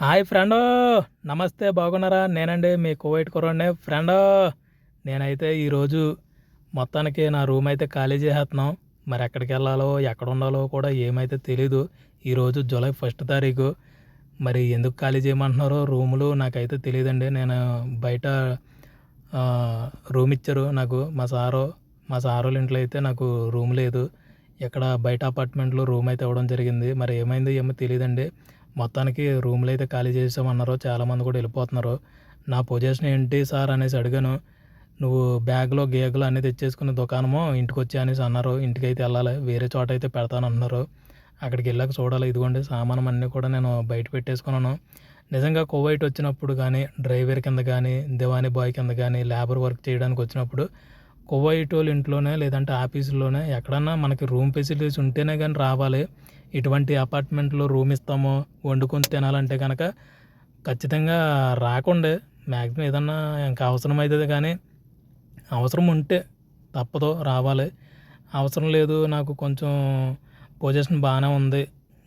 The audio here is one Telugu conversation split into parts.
హాయ్ ఫ్రెండ్ నమస్తే బాగున్నారా? నేనండి మీ కువైట్ కురండి ఫ్రెండ్ నేనైతే ఈరోజు మొత్తానికి నా రూమ్ అయితే ఖాళీ చేసేస్తున్నాం మరి ఎక్కడికి వెళ్ళాలో ఎక్కడ ఉండాలో కూడా ఏమైతే తెలీదు. ఈరోజు జూలై ఫస్ట్ తారీఖు. మరి ఎందుకు ఖాళీ చేయమంటున్నారో రూములు నాకైతే తెలియదండి నేను బయట రూమ్ ఇచ్చారు నాకు. మా సారు మా సారుల ఇంట్లో అయితే నాకు రూమ్ లేదు. ఇక్కడ బయట అపార్ట్మెంట్లో రూమ్ అయితే ఇవ్వడం జరిగింది. మరి ఏమైందో ఏమో తెలియదండి మొత్తానికి రూమ్లు అయితే ఖాళీ చేసామన్నారు చాలామంది కూడా వెళ్ళిపోతున్నారు. నా పొజిషన్ ఏంటి సార్ అనేసి అడిగాను. నువ్వు బ్యాగ్లో గేగులు అన్నీ తెచ్చేసుకుని దుకాణము ఇంటికి వచ్చి అనేసి అన్నారు. ఇంటికి అయితే వెళ్ళాలి వేరే చోట అయితే పెడతాను అన్నారు. అక్కడికి వెళ్ళాక చూడాలి ఇదిగోండి సామానం అన్నీ కూడా నేను బయట పెట్టేసుకున్నాను. నిజంగా కోవైట్ వచ్చినప్పుడు కానీ డ్రైవర్ కింద కానీ దివానీ బాయ్ కింద కానీ లేబర్ వర్క్ చేయడానికి వచ్చినప్పుడు కువైటోల్ ఇంట్లోనే లేదంటే ఆఫీసులోనే ఎక్కడన్నా మనకి రూమ్ ఫెసిలిటీస్ ఉంటేనే కానీ రావాలి. ఇటువంటి అపార్ట్మెంట్లో రూమ్ ఇస్తాము వండుకొని తినాలంటే కనుక ఖచ్చితంగా రాకుండే. మ్యాక్సిమం ఏదన్నా ఇంకా అవసరం అవుతుంది కానీ అవసరం ఉంటే తప్పదు రావాలి. అవసరం లేదు నాకు కొంచెం పొజిషన్ బాగానే ఉంది.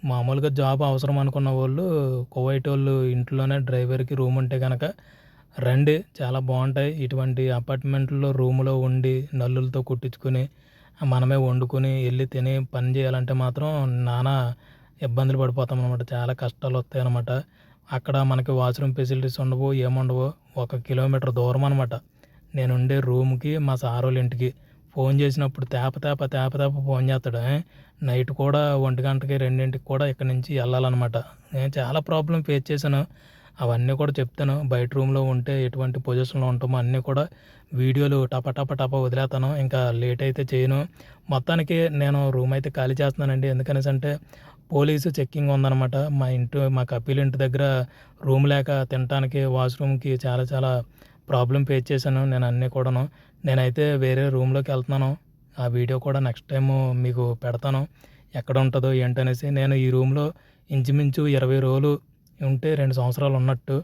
మామూలుగా జాబ్ అవసరం అనుకున్న వాళ్ళు కువైట్ వాళ్ళు ఇంట్లోనే డ్రైవర్కి రూమ్ ఉంటే కనుక రండి చాలా బాగుంటాయి. ఇటువంటి అపార్ట్మెంట్లో రూములో ఉండి నల్లులతో కుట్టించుకొని మనమే వండుకొని వెళ్ళి తిని పని చేయాలంటే మాత్రం నానా ఇబ్బందులు పడిపోతాం అనమాట చాలా కష్టాలు వస్తాయి అనమాట అక్కడ మనకి వాష్రూమ్ ఫెసిలిటీస్ ఉండవు ఏముండవు. ఒక కిలోమీటర్ దూరం అనమాట నేను ఉండే రూమ్కి మా సారోళ్ళ వాళ్ళ ఇంటికి ఫోన్ చేసినప్పుడు తేప తేప తేప తేప ఫోన్ చేస్తాడు. నైట్ కూడా ఒంటి గంటకి రెండింటికి కూడా ఇక్కడ నుంచి వెళ్ళాలన్నమాట. నేను చాలా ప్రాబ్లం ఫేస్ చేశాను. అవన్నీ కూడా చెప్తాను. బయట రూమ్లో ఉంటే ఎటువంటి పొజిషన్లో ఉంటామో అన్నీ కూడా వీడియోలు టప టప టప వదిలేస్తాను ఇంకా లేట్ అయితే చేయను. మొత్తానికి నేను రూమ్ అయితే ఖాళీ చేస్తున్నానండి. ఎందుకనేసి అంటే పోలీసు చెక్కింగ్ ఉందన్నమాట. మా ఇంటి మా కపిల్ ఇంటి దగ్గర రూమ్ లేక తినడానికి వాష్రూమ్కి చాలా చాలా ప్రాబ్లం ఫేస్ చేశాను నేను అన్నీ కూడాను. నేనైతే వేరే రూమ్లోకి వెళ్తున్నాను. ఆ వీడియో కూడా నెక్స్ట్ టైం మీకు పెడతాను. ఎక్కడ ఉంటుందో ఏంటనేసి నేను ఈ రూమ్లో ఇంచుమించు ఇరవై రోజులు ఉంటే రెండు సంవత్సరాలు ఉన్నట్టు